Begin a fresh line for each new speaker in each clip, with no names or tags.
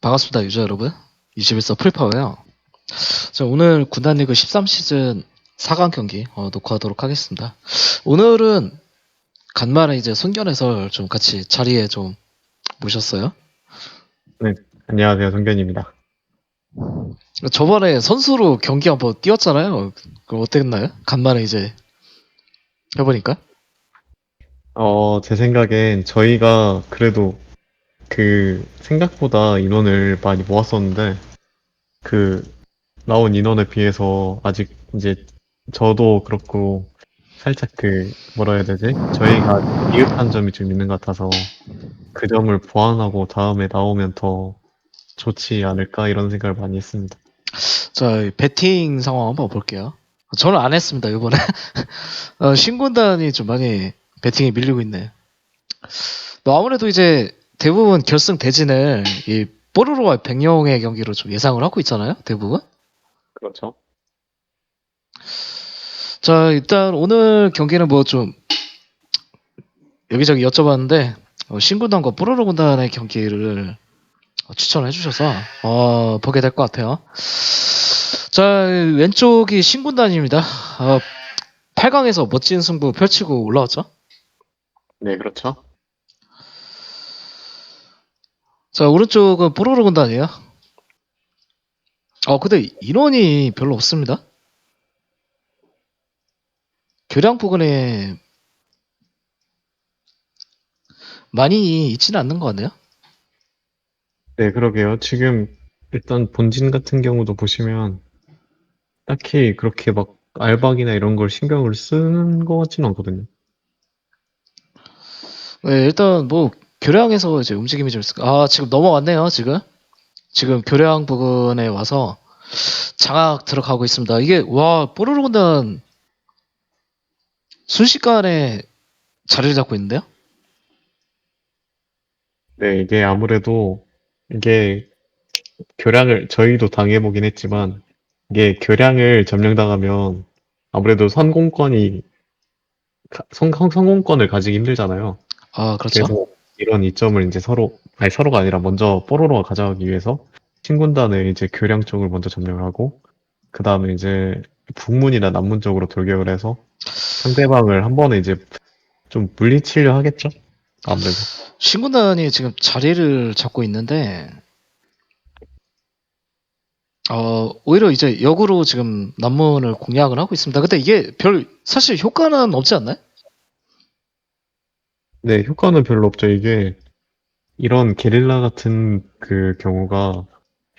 반갑습니다, 유저 여러분. 21서 프리파워요. 자, 오늘 군단리그 13시즌 4강 경기 어, 녹화하도록 하겠습니다. 오늘은 간만에 이제 손견 해설 좀 같이 자리에 좀 모셨어요.
안녕하세요, 성견입니다.
저번에 선수로 경기 한번 뛰었잖아요. 그럼 어땠나요? 간만에 이제 해보니까.
어, 제 생각엔 저희가 그래도 그 생각보다 인원을 많이 모았었는데 그 나온 인원에 비해서 아직 이제 저도 그렇고 살짝 그 뭐라 해야 되지? 저희가 미흡한 점이 좀 있는 것 같아서 그 점을 보완하고 다음에 나오면 더 좋지 않을까 이런 생각을 많이 했습니다.
자, 이 배팅 상황 한번 볼게요. 저는 안 했습니다, 이번에. 어, 신군단이 좀 많이 배팅에 밀리고 있네. 뭐 아무래도 이제 대부분 결승 대진을 이 뽀로로와 백령의 경기로 좀 예상을 하고 있잖아요, 대부분.
그렇죠.
자, 일단 오늘 경기는 뭐 좀 여기저기 여쭤봤는데 어, 신군단과 뽀로로 군단의 경기를 어, 추천을 해주셔서 어, 보게 될 것 같아요. 자, 왼쪽이 신군단입니다. 어, 8강에서 멋진 승부 펼치고 올라왔죠.
네, 그렇죠.
자, 오른쪽은 뽀로로 군단이에요. 어, 근데 인원이 별로 없습니다. 교량 부근에 많이 있지는 않는 것 같네요.
네, 그러게요. 지금 일단 본진 같은 경우도 보시면 딱히 그렇게 막 알박이나 이런 걸 신경을 쓰는 것 같지는 않거든요.
네, 일단 뭐 교량에서 이제 움직임이 좀 있을까. 아, 지금 넘어왔네요, 지금. 지금 교량 부근에 와서 장악 들어가고 있습니다. 이게 와, 뽀로로 군단 순식간에 자리를 잡고 있는데요.
네, 이게 아무래도 이게 교량을 저희도 당해보긴 했지만 이게 교량을 점령당하면 아무래도 선공권이 가- 성, 성- 성공권을 가지기 힘들잖아요.
아, 그렇죠.
그래서 이런 이점을 이제 서로 아니 서로가 아니라 먼저 뽀로로가 가져가기 위해서 신군단을 이제 교량 쪽을 먼저 점령을 하고 그 다음에 이제 북문이나 남문 쪽으로 돌격을 해서 상대방을 한 번에 이제 좀 물리치려 하겠죠? 아무래도.
신군단이 지금 자리를 잡고 있는데, 어, 오히려 이제 역으로 지금 남문을 공략을 하고 있습니다. 근데 이게 별, 사실 효과는 없지 않나요?
네, 효과는 별로 없죠. 이게 이런 게릴라 같은 그 경우가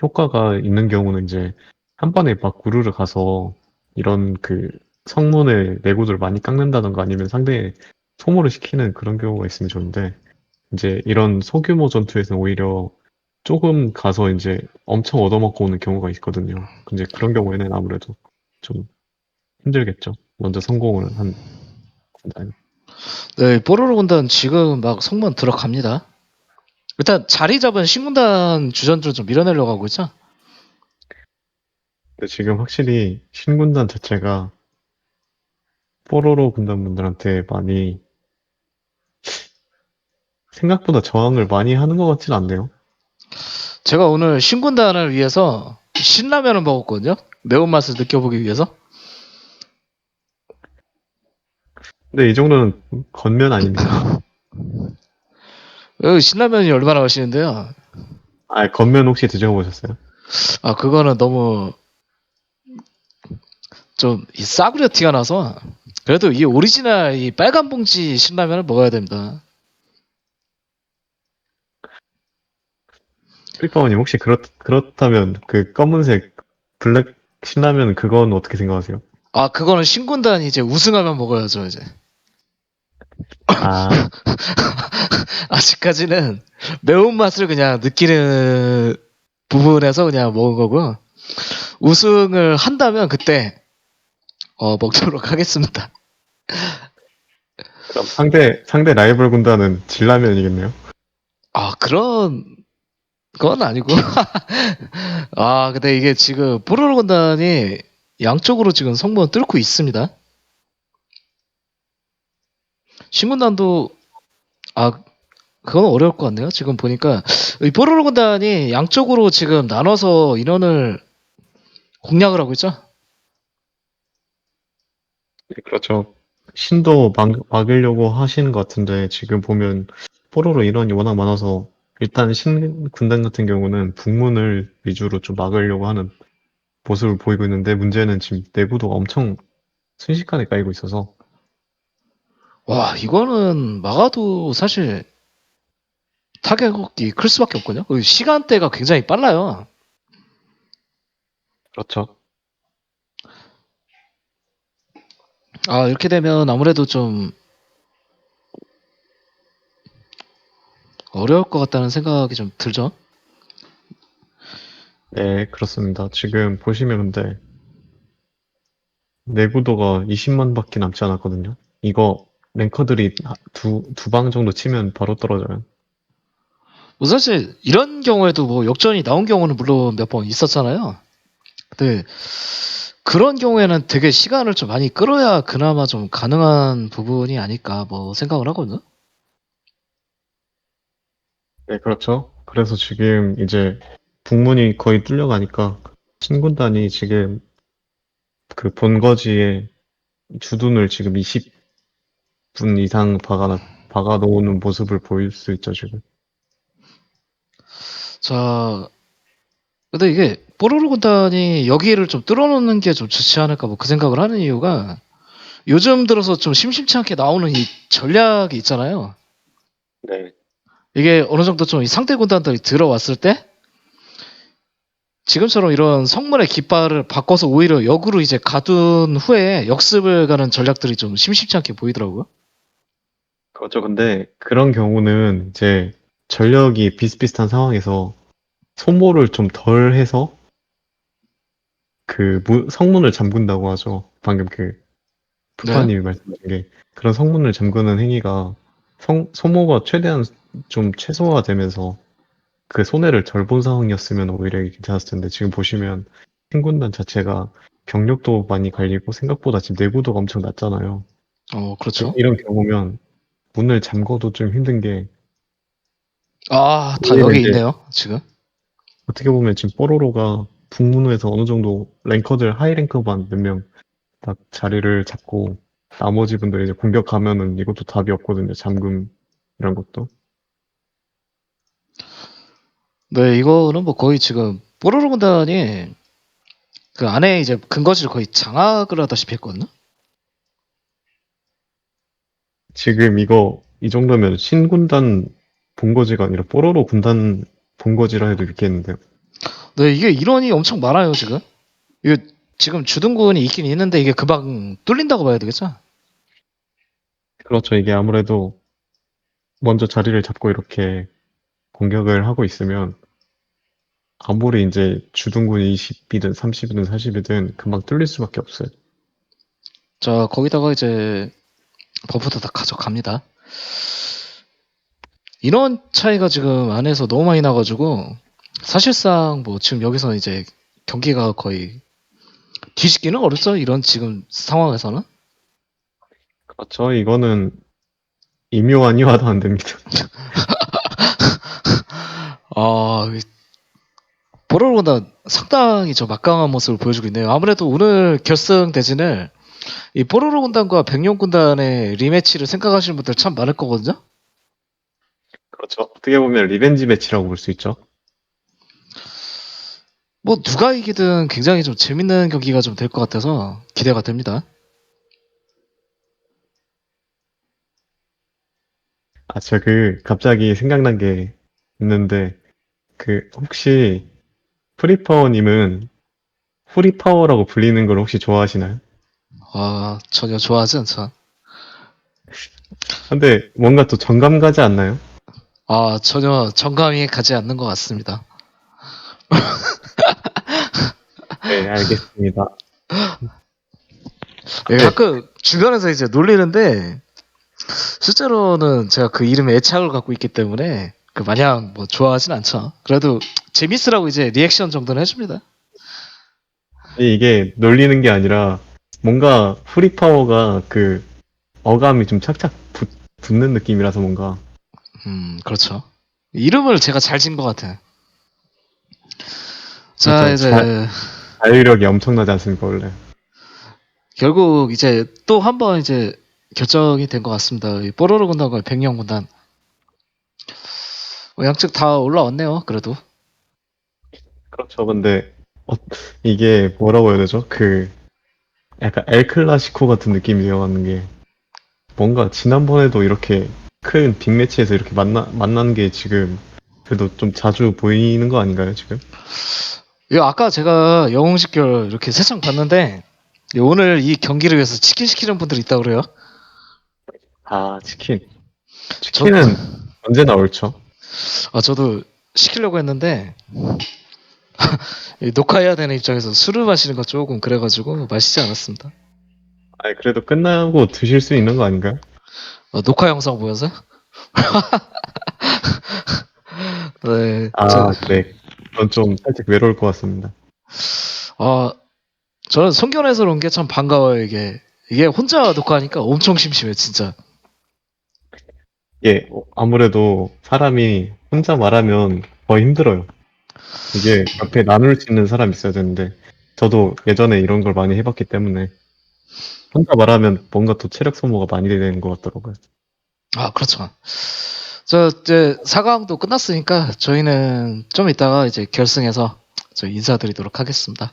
효과가 있는 경우는 이제 한 번에 막 구르르 가서 이런 그 성문을 내구도를 많이 깎는다던가 아니면 상대에 소모를 시키는 그런 경우가 있으면 좋은데 이제 이런 소규모 전투에서는 오히려 조금 가서 이제 엄청 얻어먹고 오는 경우가 있거든요. 근데 그런 경우에는 아무래도 좀 힘들겠죠. 먼저 성공을 한 군단.
네, 뽀로로 군단 지금 막 성문 들어갑니다. 일단 자리 잡은 신군단 주전들 좀 밀어내려고 하고 있죠?
근데 지금 확실히 신군단 자체가 뽀로로 군단 분들한테 많이 생각보다 저항을 많이 하는 것 같진 않네요.
제가 오늘 신군단을 위해서 신라면을 먹었거든요. 매운맛을 느껴보기 위해서.
근데 이 정도는 건면 아닙니까?
어, 신라면이 얼마나 맛있는데요.
아, 건면 혹시 드셔보셨어요?
아, 그거는 너무 좀이 싸구려 티가 나서 그래도 이 오리지널 이 빨간 봉지 신라면을 먹어야 됩니다.
크리퍼님 혹시 그렇, 그렇다면 그 검은색 블랙 신라면 그건 어떻게 생각하세요?
아, 그거는 신군단이 이제 우승하면 먹어야죠, 이제.
아,
아직까지는 매운맛을 그냥 느끼는 부분에서 그냥 먹은 거고, 우승을 한다면 그때, 어, 먹도록 하겠습니다.
그럼 상대, 상대 라이벌 군단은 진라면이겠네요?
아, 그런 건 아니고. 아, 근데 이게 지금 뽀로로 군단이 양쪽으로 지금 성문 뚫고 있습니다. 신군단도, 아, 그건 어려울 것 같네요. 지금 보니까 이 뽀로로 군단이 양쪽으로 지금 나눠서 인원을 공략을 하고 있죠.
네, 그렇죠. 신도 막, 막으려고 하시는 것 같은데 지금 보면 뽀로로 인원이 워낙 많아서 일단 신 군단 같은 경우는 북문을 위주로 좀 막으려고 하는 모습을 보이고 있는데 문제는 지금 내구도가 엄청 순식간에 까이고 있어서
와, 이거는 막아도 사실 타격이 클 수밖에 없거든요. 그 시간대가 굉장히 빨라요.
그렇죠.
아, 이렇게 되면 아무래도 좀 어려울 것 같다는 생각이 좀 들죠.
네, 그렇습니다. 지금 보시면 근데 내구도가 20만 밖에 남지 않았거든요. 이거 랭커들이 두, 두 방 정도 치면 바로 떨어져요.
뭐 사실 이런 경우에도 뭐 역전이 나온 경우는 물론 몇 번 있었잖아요. 근데 그런 경우에는 되게 시간을 좀 많이 끌어야 그나마 좀 가능한 부분이 아닐까 뭐 생각을 하거든요.
네, 그렇죠. 그래서 지금 이제 북문이 거의 뚫려가니까 신군단이 지금 그 본거지에 주둔을 지금 20분 이상 박아, 박아 놓는 모습을 보일 수 있죠, 지금.
자, 근데 이게 뽀로로 군단이 여기를 좀 뚫어놓는 게 좀 좋지 않을까 뭐 그 생각을 하는 이유가 요즘 들어서 좀 심심치 않게 나오는 이 전략이 있잖아요.
네.
이게 어느 정도 좀이 상대 군단들이 들어왔을 때 지금처럼 이런 성문의 깃발을 바꿔서 오히려 역으로 이제 가둔 후에 역습을 가는 전략들이 좀 심심치 않게 보이더라고요.
그렇죠. 근데 그런 경우는 이제 전력이 비슷비슷한 상황에서 소모를 좀 덜 해서 그 무- 성문을 잠근다고 하죠. 방금 그 푸파님이 말씀하신 게 그런 성문을 잠그는 행위가 성, 소모가 최대한 좀 최소화되면서 그 손해를 덜 본 상황이었으면 오히려 괜찮았을 텐데 지금 보시면 신군단 자체가 병력도 많이 갈리고 생각보다 지금 내구도가 엄청 낮잖아요.
어, 그렇죠.
이런 경우면 문을 잠궈도 좀 힘든 게
아, 다 여기
이제-
있네요, 지금.
어떻게 보면 지금 뽀로로가 북문호에서 어느 정도 랭커들 하이랭크만 몇 명 딱 자리를 잡고 나머지 분들 이제 공격하면은 이것도 답이 없거든요. 잠금 이런 것도.
네, 이거는 뭐 거의 지금 뽀로로 군단이 그 안에 이제 근거지를 거의 장악을 하다시피 했거든요.
지금 이거 이 정도면 신군단 본거지가 아니라 뽀로로 군단 본거지라 해도 있겠는데요.
네, 이게 인원이 엄청 많아요, 지금. 이거 지금 주둔군이 있긴 있는데 이게 금방 뚫린다고 봐야 되겠죠?
그렇죠. 이게 아무래도 먼저 자리를 잡고 이렇게 공격을 하고 있으면 아무리 이제 주둔군이 20이든 30이든 40이든 금방 뚫릴 수밖에 없어요.
자, 거기다가 이제 버프도 다 가져갑니다. 인원 차이가 지금 안에서 너무 많이 나가지고 사실상 뭐 지금 여기서 이제 경기가 거의 뒤집기는 어렵죠. 이런 지금 상황에서는.
그렇죠. 이거는 임요한이와도 안 됩니다.
아, 보러보다 상당히 저 막강한 모습을 보여주고 있네요. 아무래도 오늘 결승 대진을 이 뽀로로 군단과 백룡 군단의 리매치를 생각하시는 분들 참 많을 거거든요.
그렇죠. 어떻게 보면 리벤지 매치라고 볼 수 있죠.
뭐 누가 이기든 굉장히 좀 재밌는 경기가 좀 될 것 같아서 기대가 됩니다.
아, 저그 갑자기 생각난 게 있는데 그 혹시 프리파워님은 프리파워라고 불리는 걸 혹시 좋아하시나요?
아 전혀 좋아하지 않죠.
근데 뭔가 또 정감 가지 않나요?
아 전혀 정감이 가지 않는 것 같습니다.
네, 알겠습니다.
예, 가끔 주변에서 이제 놀리는데 실제로는 제가 그 이름에 애착을 갖고 있기 때문에 그 마냥 뭐 좋아하진 않죠. 그래도 재밌으라고 이제 리액션 정도는 해줍니다.
이게 놀리는 게 아니라 뭔가 프리파워가 그 어감이 좀 착착 붙, 붙는 느낌이라서 뭔가
음, 그렇죠. 이름을 제가 잘 지은 것 같아. 자,
그렇죠.
이제
잘- 자유력이 엄청나지 않습니까, 원래?
결국 이제 또 한 번 이제 결정이 된 것 같습니다. 이 뽀로로 군단과 백령 군단. 뭐 양측 다 올라왔네요. 그래도.
그렇죠. 근데 어, 이게 뭐라고 해야 되죠? 그 약간 엘 클라시코 같은 느낌이 되어가는 게 뭔가 지난번에도 이렇게 큰 빅매치에서 이렇게 만나 만난 게 지금 그래도 좀 자주 보이는 거 아닌가요, 지금?
이거 아까 제가 영웅식결 이렇게 세장 봤는데 이 오늘 이 경기를 위해서 치킨 시키는 분들이 있다 고 그래요.
아, 치킨. 치킨은 언제 나올죠?
아 저도 시키려고 했는데 이 녹화해야 되는 입장에서 술을 마시는 거 조금 그래가지고 마시지 않았습니다.
아니, 그래도 끝나고 드실 수 있는 거 아닌가요?
어, 녹화 영상 보여서? 네.
아,
저,
네. 그건 좀 살짝 외로울 것 같습니다.
아, 저는 송견에서 온 게 참 반가워요, 이게. 이게 혼자 녹화하니까 엄청 심심해, 진짜.
이게 아무래도 사람이 혼자 말하면 더 힘들어요. 이게 옆에 나눌 수 있는 사람이 있어야 되는데 저도 예전에 이런 걸 많이 해봤기 때문에 혼자 말하면 뭔가 또 체력 소모가 많이 되는 것 같더라고요.
아, 그렇죠. 저, 이제, 4강도 끝났으니까 저희는 좀 이따가 이제 결승에서 저 인사드리도록 하겠습니다.